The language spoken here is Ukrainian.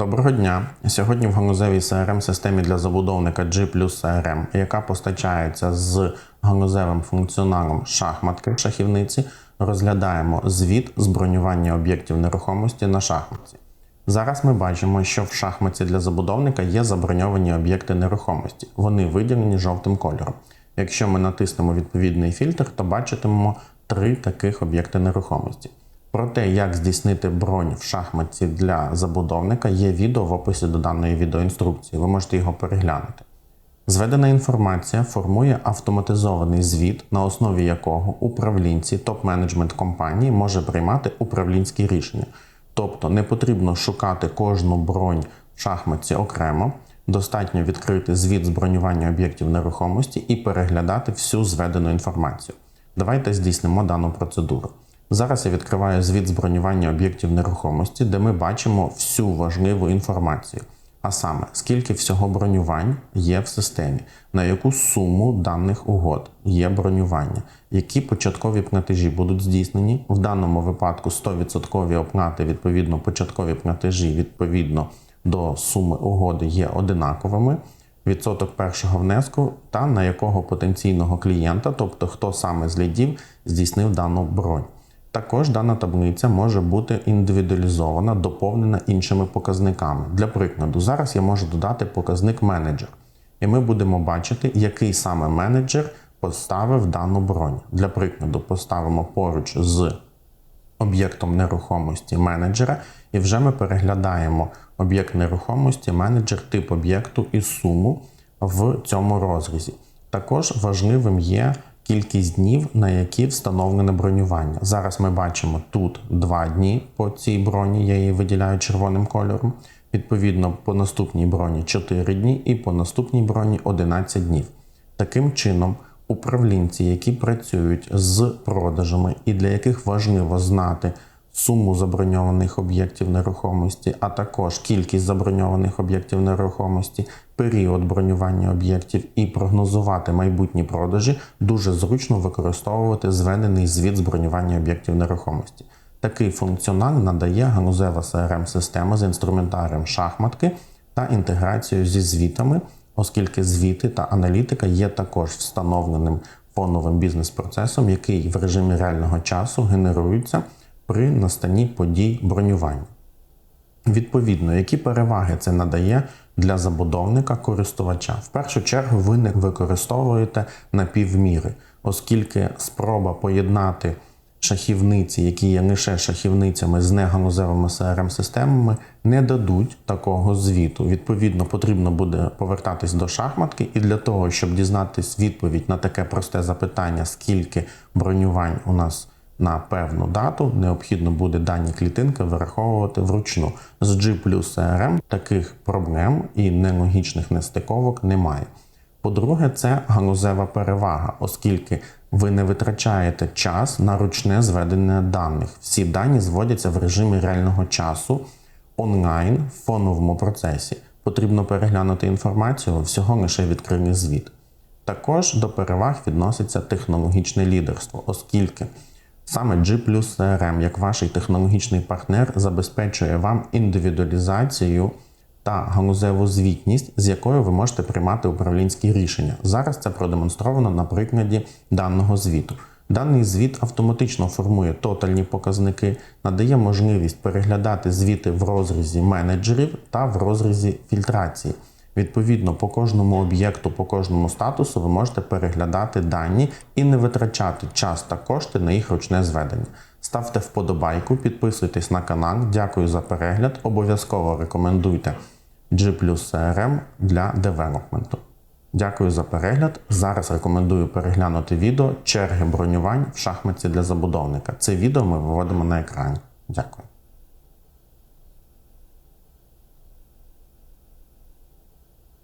Доброго дня! Сьогодні в ганузевій crm системі для забудовника G CRM, яка постачається з ганузевим функціоналом шахматки шахівниці, розглядаємо звіт з бронювання об'єктів нерухомості на шахматці. Зараз ми бачимо, що в шахматці для забудовника є заброньовані об'єкти нерухомості. Вони виділені жовтим кольором. Якщо ми натиснемо відповідний фільтр, то бачитимемо три таких об'єкти нерухомості. Про те, як здійснити бронь в шахматці для забудовника, є відео в описі до даної відеоінструкції. Ви можете його переглянути. Зведена інформація формує автоматизований звіт, на основі якого управлінці топ-менеджмент компанії може приймати управлінські рішення. Тобто не потрібно шукати кожну бронь в шахматці окремо, достатньо відкрити звіт з бронювання об'єктів нерухомості і переглядати всю зведену інформацію. Давайте здійснимо дану процедуру. Зараз я відкриваю звіт з об'єктів нерухомості, де ми бачимо всю важливу інформацію. А саме, скільки всього бронювань є в системі, на яку суму даних угод є бронювання, які початкові платежі будуть здійснені. В даному випадку 100% оплати, відповідно, початкові платежі відповідно до суми угоди є одинаковими. Відсоток першого внеску та на якого потенційного клієнта, тобто хто саме з лідів здійснив дану бронь. Також дана таблиця може бути індивідуалізована, доповнена іншими показниками. Для прикладу, зараз я можу додати показник менеджер, і ми будемо бачити, який саме менеджер поставив дану бронь. Для прикладу, поставимо поруч з об'єктом нерухомості менеджера, і вже ми переглядаємо об'єкт нерухомості, менеджер, тип об'єкту і суму в цьому розрізі. Також важливим є кількість днів, на які встановлене бронювання. Зараз ми бачимо тут 2 дні по цій броні, я її виділяю червоним кольором. Відповідно, по наступній броні 4 дні і по наступній броні 11 днів. Таким чином, управлінці, які працюють з продажами і для яких важливо знати суму заброньованих об'єктів нерухомості, а також кількість заброньованих об'єктів нерухомості, період бронювання об'єктів і прогнозувати майбутні продажі, дуже зручно використовувати зведений звіт з бронювання об'єктів нерухомості. Такий функціонал надає ганузева crm система з інструментарієм шахматки та інтеграцією зі звітами, оскільки звіти та аналітика є також встановленим фоновим бізнес-процесом, який в режимі реального часу генерується при настанні подій бронювання. Відповідно, які переваги це надає для забудовника користувача? В першу чергу ви не використовуєте напівміри, оскільки спроба поєднати шахівниці, які є лише шахівницями з неганузевими crm системами не дадуть такого звіту. Відповідно, потрібно буде повертатись до шахматки, і для того, щоб дізнатись відповідь на таке просте запитання, скільки бронювань у нас на певну дату необхідно буде дані клітинки вираховувати вручну. З G плюс CRM таких проблем і нелогічних нестиковок немає. По-друге, це ганузева перевага, оскільки ви не витрачаєте час на ручне зведення даних. Всі дані зводяться в режимі реального часу онлайн в фоновому процесі. Потрібно переглянути інформацію, всього лише відкрили звіт. Також до переваг відноситься технологічне лідерство, оскільки Саме G CRM, як ваш технологічний партнер, забезпечує вам індивідуалізацію та ганузеву звітність, з якою ви можете приймати управлінські рішення. Зараз це продемонстровано на прикладі даного звіту. Даний звіт автоматично формує тотальні показники, надає можливість переглядати звіти в розрізі менеджерів та в розрізі фільтрації. Відповідно, по кожному об'єкту, по кожному статусу ви можете переглядати дані і не витрачати час та кошти на їх ручне зведення. Ставте вподобайку, підписуйтесь на канал. Дякую за перегляд. Обов'язково рекомендуйте G CRM для девелопменту. Дякую за перегляд. Зараз рекомендую переглянути відео черги бронювань в шахматці для забудовника. Це відео ми виводимо на екрані. Дякую.